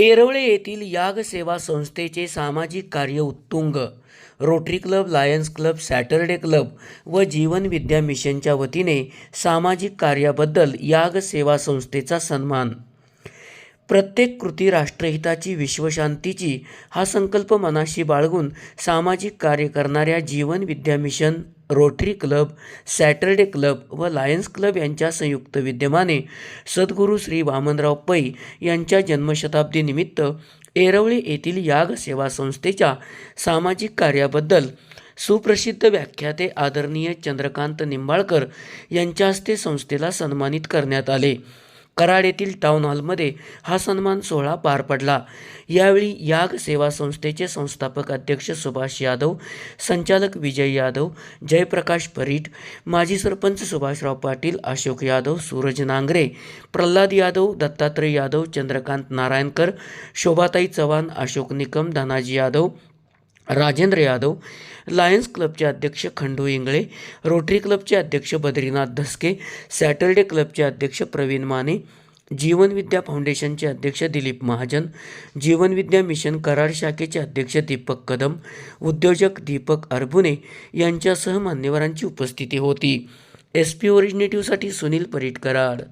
येरवळे येथील याग सेवा संस्थेचे सामाजिक कार्य उत्तुंग Rotary Club Lions Club Saturday Club व जीवन विद्या मिशनच्या वतीने सामाजिक कार्याबद्दल याग सेवा संस्थेचा सन्मान. प्रत्येक कृती राष्ट्रहिताची विश्वशांतीची हा संकल्प मनाशी बाळगून सामाजिक कार्य करणाऱ्या Jeevan Vidya Mission Rotary Club Saturday Club व लायन्स क्लब यांच्या संयुक्त विद्यमाने सद्गुरू श्री वामनराव पै यांच्या जन्मशताब्दीनिमित्त एरवळी येथील याग सेवा संस्थेच्या सामाजिक कार्याबद्दल सुप्रसिद्ध व्याख्याते आदरणीय चंद्रकांत निंबाळकर यांच्या हस्ते संस्थेला सन्मानित करण्यात आले. कराड येथील टाउन हॉलमध्ये हा सन्मान सोहळा पार पडला. यावेळी याग सेवा संस्थेचे संस्थापक अध्यक्ष सुभाष यादव संचालक विजय यादव जयप्रकाश परीट माजी सरपंच सुभाषराव पाटील अशोक यादव सूरज नांगरे प्रल्हाद यादव दत्तात्रय यादव चंद्रकांत नारायणकर शोभाताई चव्हाण अशोक निकम धनाजी यादव राजेंद्र यादव लायन्स क्लबचे अध्यक्ष खंडू इंगळे रोटरी क्लबचे अध्यक्ष बद्रीनाथ धसके सॅटर्डे क्लबचे अध्यक्ष प्रवीण माने जीवनविद्या फाउंडेशनचे अध्यक्ष दिलीप महाजन जीवनविद्या मिशन कराड शाखेचे अध्यक्ष दीपक कदम उद्योजक दीपक अरबुने यांच्यासह मान्यवरांची उपस्थिती होती. एस पी ओरिजिनेटिव्हसाठी सुनील परिटकराड.